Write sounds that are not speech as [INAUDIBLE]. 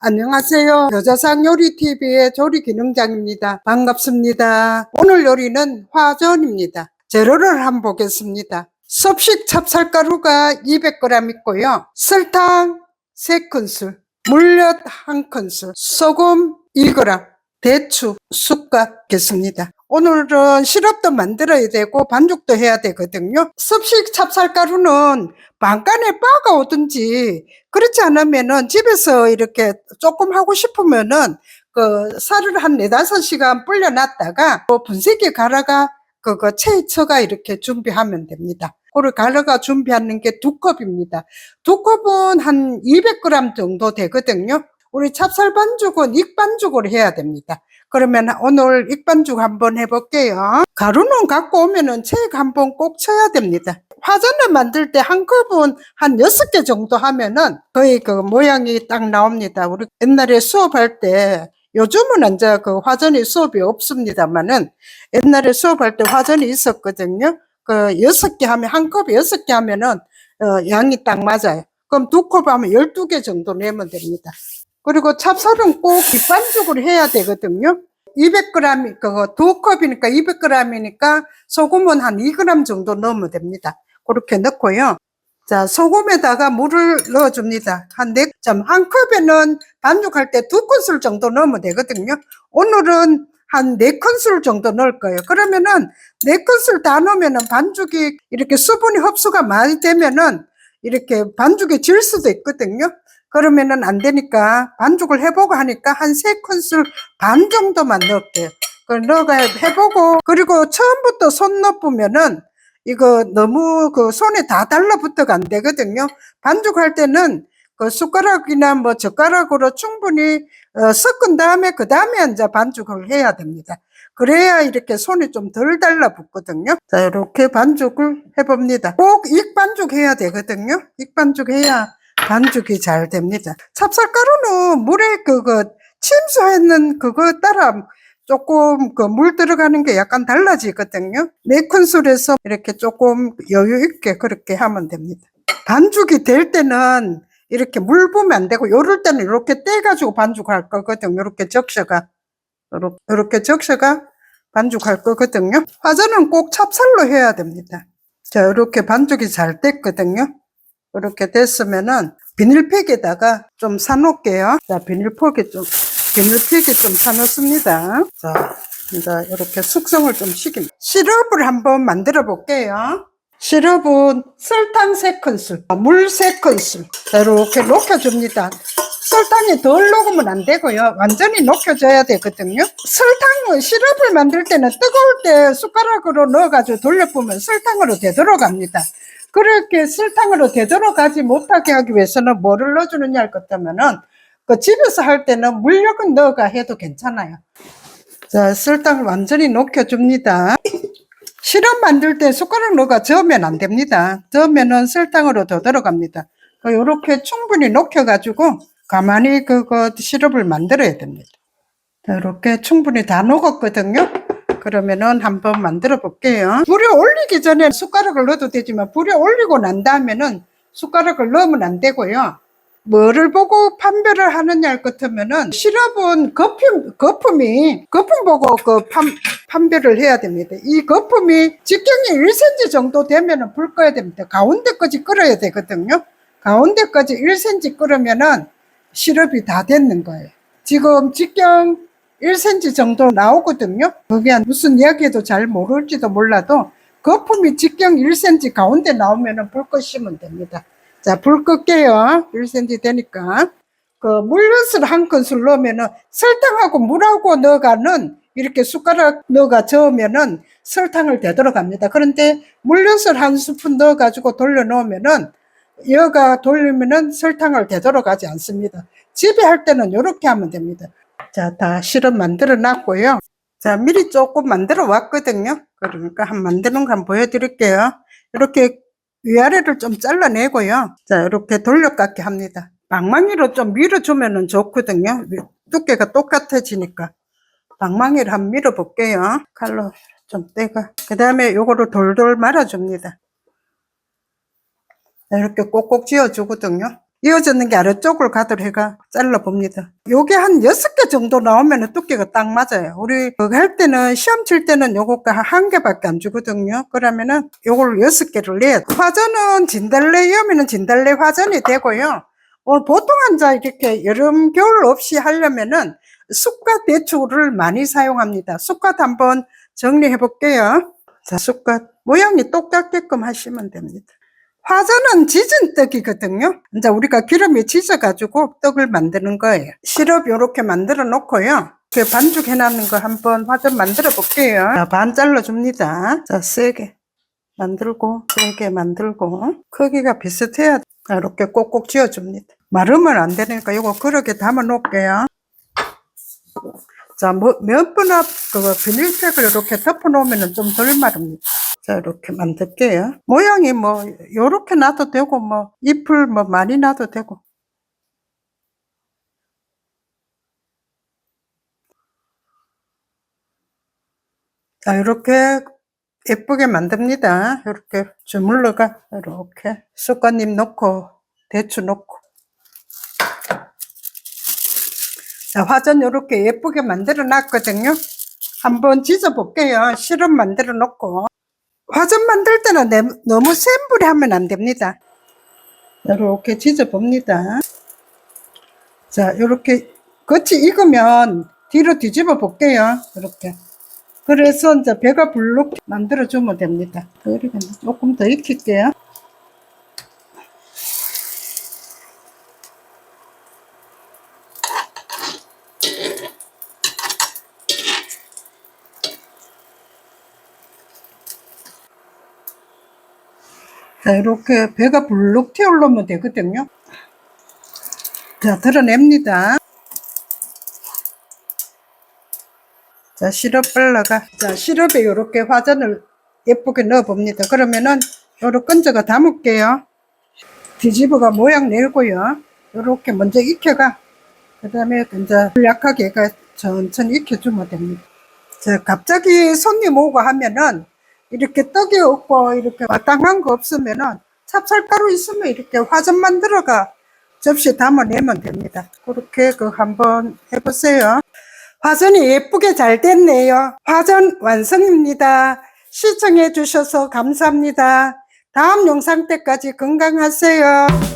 안녕하세요. 여자상 요리TV의 조리기능장입니다. 반갑습니다. 오늘 요리는 화전입니다. 재료를 한번 보겠습니다. 섭식 찹쌀가루가 200g 있고요. 설탕 3큰술, 물엿 1큰술, 소금 2g, 대추 숟각 겠습니다. 오늘은 시럽도 만들어야 되고 반죽도 해야 되거든요. 섭식 찹쌀가루는 반간에 빻아 오든지 그렇지 않으면은 집에서 이렇게 조금 하고 싶으면은 그 쌀을 한 네다섯 시간 불려놨다가 그 분쇄기 갈아가 그거 체이처가 이렇게 준비하면 됩니다. 그걸 갈아가 준비하는 게 두 컵입니다. 두 컵은 한 200g 정도 되거든요. 우리 찹쌀 반죽은 익반죽으로 해야 됩니다. 그러면 오늘 익반죽 한번 해볼게요. 가루는 갖고 오면은 체액 한번 꼭 쳐야 됩니다. 화전을 만들 때 한 컵은 한 여섯 개 정도 하면은 거의 그 모양이 딱 나옵니다. 우리 옛날에 수업할 때 요즘은 이제 그 화전이 수업이 없습니다만은 옛날에 수업할 때 화전이 있었거든요. 그 여섯 개 하면 한 컵에 여섯 개 하면은 어, 양이 딱 맞아요. 그럼 두 컵 하면 열두 개 정도 내면 됩니다. 그리고 찹쌀은 꼭 밑반죽으로 해야 되거든요. 200g, 그거 두 컵이니까 200g이니까 소금은 한 2g 정도 넣으면 됩니다. 그렇게 넣고요. 자, 소금에다가 물을 넣어줍니다. 한 네, 점, 한 컵에는 반죽할 때 두 큰술 정도 넣으면 되거든요. 오늘은 한 네 큰술 정도 넣을 거예요. 그러면은 네 큰술 다 넣으면은 반죽이 이렇게 수분이 흡수가 많이 되면은 이렇게 반죽이 질 수도 있거든요. 그러면은 안 되니까 반죽을 해보고 하니까 한 세 큰술 반 정도만 넣을게요. 그걸 넣어가 해보고 그리고 처음부터 손 넣어보면은 이거 너무 그 손에 다 달라붙어가 안 되거든요. 반죽할 때는 그 숟가락이나 뭐 젓가락으로 충분히 어, 섞은 다음에 그 다음에 이제 반죽을 해야 됩니다. 그래야 이렇게 손이 좀 덜 달라붙거든요. 자, 이렇게 반죽을 해봅니다. 꼭 익반죽 해야 되거든요. 익반죽 해야 반죽이 잘 됩니다. 찹쌀가루는 물에 그거 침수했는 그거 따라 조금 그 물 들어가는 게 약간 달라지거든요. 네 큰술에서 이렇게 조금 여유 있게 그렇게 하면 됩니다. 반죽이 될 때는 이렇게 물 부으면 안 되고 요럴 때는 이렇게 떼가지고 반죽할 거거든요. 이렇게 적셔가 이렇게, 적셔가 반죽할 거거든요. 화전은 꼭 찹쌀로 해야 됩니다. 자 이렇게 반죽이 잘 됐거든요. 이렇게 됐으면은 비닐팩에다가 좀 사놓을게요. 자 비닐팩에 좀 비닐팩에 좀 사놓습니다. 자 이제 이렇게 숙성을 좀 시킵니다. 시럽을 한번 만들어 볼게요. 시럽은 설탕 3큰술, 물 3큰술 이렇게 녹여줍니다. 설탕이 덜 녹으면 안 되고요. 완전히 녹여줘야 되거든요. 설탕은 시럽을 만들 때는 뜨거울 때 숟가락으로 넣어가지고 돌려보면 설탕으로 되돌아갑니다. 그렇게 설탕으로 되돌아가지 못하게 하기 위해서는 뭐를 넣어주느냐 할 것다면은 그 집에서 할 때는 물엿은 넣어가 해도 괜찮아요. 자, 설탕을 완전히 녹여줍니다. [LAUGHS] 시럽 만들 때 숟가락 넣어가 저으면 안 됩니다. 저으면은 설탕으로 더 들어갑니다. 이렇게 충분히 녹여가지고 가만히 그거 시럽을 만들어야 됩니다. 이렇게 충분히 다 녹았거든요. 그러면은 한번 만들어 볼게요. 불에 올리기 전에 숟가락을 넣어도 되지만 불에 올리고 난 다음에는 숟가락을 넣으면 안 되고요. 뭐를 보고 판별을 하느냐 할 것같으면은 시럽은 거품, 거품이, 거품 보고 그 판, 판별을 해야 됩니다. 이 거품이 직경이 1cm 정도 되면은 불 꺼야 됩니다. 가운데까지 끓어야 되거든요. 가운데까지 1cm 끓으면은 시럽이 다 됐는 거예요. 지금 직경 1cm 정도 나오거든요. 그게 무슨 이야기도 잘 모를지도 몰라도 거품이 직경 1cm 가운데 나오면은 불 끄시면 됩니다. 자, 불 끌게요. 1cm 되니까. 그 물엿을 한 큰술 넣으면은 설탕하고 물하고 넣어가는 이렇게 숟가락 넣어가 저으면은 설탕을 되돌아갑니다. 그런데 물엿을 한 스푼 넣어가지고 돌려 놓으면은 여가 돌리면은 설탕을 되돌아가지 않습니다. 집에 할 때는 이렇게 하면 됩니다. 자, 다 시럽 만들어 놨고요. 자, 미리 조금 만들어 왔거든요. 그러니까 한 만드는 거 한번 보여드릴게요. 이렇게 위아래를 좀 잘라내고요. 자, 이렇게 돌려깎기 합니다. 방망이로 좀 밀어주면 좋거든요. 두께가 똑같아지니까. 방망이를 한번 밀어볼게요. 칼로 좀 떼가. 그 다음에 요거를 돌돌 말아줍니다. 이렇게 꼭꼭 쥐어주거든요. 이어졌는 게 아래 쪽을 가도록 해가 잘라봅니다. 요게 한 여섯 개 정도 나오면 두께가 딱 맞아요. 우리 그거 할 때는 시험 칠 때는 요거가 한 개밖에 안 주거든요. 그러면은 요걸 여섯 개를 내야 돼. 화전은 진달래염에는 진달래 화전이 되고요. 오늘 보통 환자 이렇게 여름 겨울 없이 하려면은 쑥갓 대추를 많이 사용합니다. 쑥갓 한번 정리해 볼게요. 자, 쑥갓 모양이 똑같게끔 하시면 됩니다. 화전은 지진 떡이거든요. 이제 우리가 기름에 지져가지고 떡을 만드는 거예요. 시럽 요렇게 만들어 놓고요. 이렇게 반죽 해 놨는 거 한번 화전 만들어 볼게요. 자, 반 잘라 줍니다. 자, 세게 만들고, 세게 만들고, 크기가 비슷해야 이렇게 꼭꼭 지어 줍니다. 마르면 안 되니까 이거 그렇게 담아 놓을게요. 자, 뭐, 앞, 그, 비닐팩을 이렇게 덮어 놓으면 좀 덜 마릅니다. 자, 이렇게 만들게요. 모양이 뭐, 요렇게 놔도 되고, 뭐, 잎을 뭐 많이 놔도 되고. 자, 이렇게 예쁘게 만듭니다. 이렇게 주물러가, 이렇게 쑥갓잎 넣고, 대추 넣고. 자, 화전 이렇게 예쁘게 만들어 놨거든요. 한번 지져 볼게요. 시럽 만들어 놓고. 화전 만들 때는 내- 너무 센 불에 하면 안 됩니다. 이렇게 지져 봅니다. 자, 이렇게 끝이 익으면 뒤로 뒤집어 볼게요. 이렇게. 그래서 이제 배가 불룩 만들어 주면 됩니다. 조금 더 익힐게요. 자, 이렇게 배가 불룩 튀어오르면 되거든요. 자, 드러냅니다. 자, 시럽 발라가. 자, 시럽에 이렇게 화전을 예쁘게 넣어 봅니다. 그러면은, 요렇게 건져가 담을게요. 뒤집어가 모양 내고요. 요렇게 먼저 익혀가. 그 다음에 이제 불 약하게 해가 천천히 익혀주면 됩니다. 자, 갑자기 손님 오고 하면은, 이렇게 떡이 없고, 이렇게 마땅한 거 없으면은, 찹쌀가루 있으면 이렇게 화전 만 들어가 접시에 담아내면 됩니다. 그렇게 그 한번 해보세요. 화전이 예쁘게 잘 됐네요. 화전 완성입니다. 시청해 주셔서 감사합니다. 다음 영상 때까지 건강하세요.